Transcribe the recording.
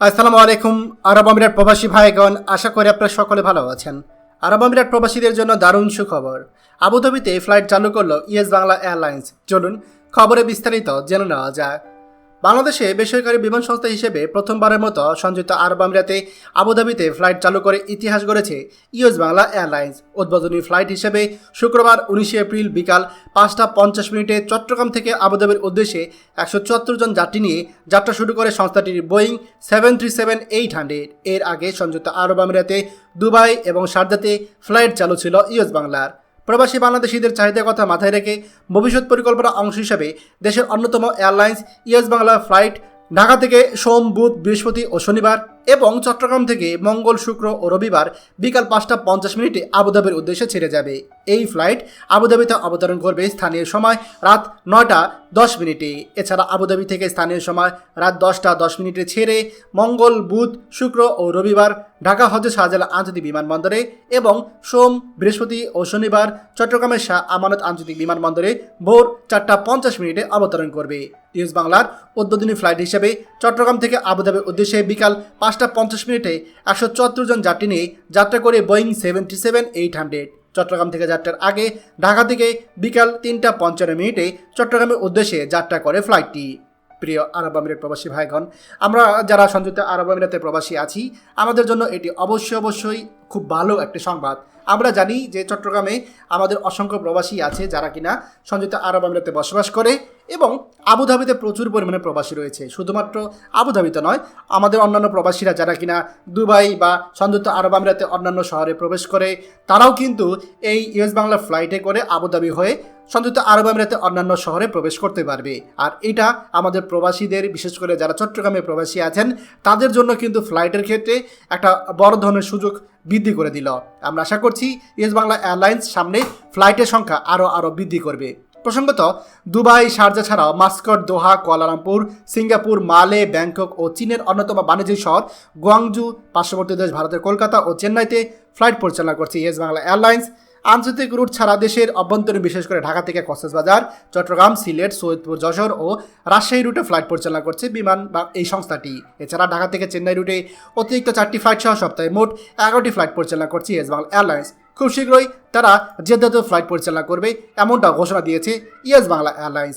আসসালামু আলাইকুম, আরব আমিরাত প্রবাসী ভাইগণ, আশা করি আপনারা সকলে ভালো আছেন। আরব আমিরাত প্রবাসীদের জন্য দারুণ সুখবর। আবুধাবিতে ফ্লাইট চালু করল ইয়েস বাংলা এয়ারলাইন্স। চলুন খবরে বিস্তারিত জেনে নেওয়া যাক। বাংলাদেশে বেসরকারি বিমান সংস্থা হিসেবে প্রথমবারের মতো সংযুক্ত আরব আমিরাতে আবুধাবিতে ফ্লাইট চালু করে ইতিহাস গড়েছে ইউএস বাংলা এয়ারলাইন্স। উদ্বোধনী ফ্লাইট হিসেবে শুক্রবার উনিশে এপ্রিল বিকাল পাঁচটা পঞ্চাশ মিনিটে চট্টগ্রাম থেকে আবুধাবির উদ্দেশ্যে একশো চুয়াত্তর জন যাত্রী নিয়ে যাত্রা শুরু করে সংস্থাটির Boeing seven three seven eight hundred. এর আগে সংযুক্ত আরব আমিরাতে দুবাই এবং শারজাতে ফ্লাইট চালু ছিল ইউএস বাংলার। প্রবাসী বাংলাদেশিদের চাহিদার কথা মাথায় রেখে ভবিষ্যৎ পরিকল্পনা অংশ হিসাবে দেশের অন্যতম airlines, US Bangla flight Dhaka থেকে সোম, বুধ, বৃহস্পতি ও শনিবার এবং চট্টগ্রাম থেকে মঙ্গল, শুক্র ও রবিবার বিকাল পাঁচটা পঞ্চাশ মিনিটে আবুধাবির উদ্দেশ্যে ছেড়ে যাবে। এই ফ্লাইট আবুধাবিতে অবতরণ করবে স্থানীয় সময় রাত নয়টা দশ মিনিটে। এছাড়া আবুধাবি থেকে স্থানীয় সময় রাত দশটা দশ মিনিটে ছেড়ে মঙ্গল, বুধ, শুক্র ও রবিবার ঢাকা হজরত শাহজালাল আন্তর্জাতিক বিমানবন্দরে এবং সোম, বৃহস্পতি ও শনিবার চট্টগ্রামের শাহ আমানত আন্তর্জাতিক বিমানবন্দরে ভোর চারটা পঞ্চাশ মিনিটে অবতরণ করবে। নিউজ বাংলার উদ্বোধনী ফ্লাইট হিসেবে চট্টগ্রাম থেকে আবুধাবির উদ্দেশ্যে বিকাল পাঁচটা পঞ্চাশ মিনিটে একশো চুয়াত্তর জন যাত্রী নিয়ে যাত্রা করে Boeing seventy seven eight hundred. Chittagong থেকে যাত্রার আগে ঢাকা থেকে বিকাল তিনটা পঞ্চান্ন মিনিটে চট্টগ্রামের উদ্দেশ্যে যাত্রা করে ফ্লাইটটি। প্রিয় আরব আমিরাত প্রবাসী ভাইগণ, আমরা যারা সংযুক্ত আরব আমিরাতের প্রবাসী আছি, আমাদের জন্য এটি অবশ্যই অবশ্যই খুব ভালো একটি সংবাদ। আমরা জানি যে চট্টগ্রামে আমাদের অসংখ্য প্রবাসী আছে যারা কিনা সংযুক্ত আরব আমিরাতে বসবাস করে এবং আবুধাবিতে প্রচুর পরিমাণে প্রবাসী রয়েছে। শুধুমাত্র আবুধাবিতে নয়, আমাদের অন্যান্য প্রবাসীরা যারা কিনা দুবাই বা সংযুক্ত আরব আমিরাতে অন্যান্য শহরে প্রবেশ করে, তারাও কিন্তু এই ইউএস বাংলা ফ্লাইটে করে আবুধাবি হয়ে সংযুক্ত আরব আমিরাতে অন্যান্য শহরে প্রবেশ করতে পারবে। আর এটা আমাদের প্রবাসীদের, বিশেষ করে যারা চট্টগ্রামে প্রবাসী আছেন, তাদের জন্য কিন্তু ফ্লাইটের ক্ষেত্রে একটা বড় ধরনের সুযোগ বৃদ্ধি করে দিল। আমরা আশা করছি ইয়েস বাংলা এয়ারলাইন্স সামনে ফ্লাইটের সংখ্যা আরও আরও বৃদ্ধি করবে। প্রসঙ্গত, দুবাই, শারজা ছাড়াও Muscat, Doha, Kuala Lumpur, Singapore, Male, Bangkok ও চীনের অন্যতম বাণিজ্যিক শহর গুয়াংজু পার্শ্ববর্তী দেশ ভারতের কলকাতা ও চেন্নাইতে ফ্লাইট পরিচালনা করছে ইয়েস বাংলা এয়ারলাইন্স। আন্তর্জাতিক রুট ছাড়া দেশের অভ্যন্তরীণ, বিশেষ করে ঢাকা থেকে কক্সবাজার, চট্টগ্রাম, সিলেট, সৈয়দপুর, যশোর ও রাজশাহী রুটে ফ্লাইট পরিচালনা করছে বিমান বা এই সংস্থাটি। এছাড়া ঢাকা থেকে চেন্নাই রুটে অতিরিক্ত চারটি ফ্লাইট সহ সপ্তাহে মোট এগারোটি ফ্লাইট পরিচালনা করছে এস বাংলা এয়ারলাইন্স। খুব শীঘ্রই তারা যে ফ্লাইট পরিচালনা করবে এমনটা ঘোষণা দিয়েছে ইয়েস বাংলা এয়ারলাইন্স।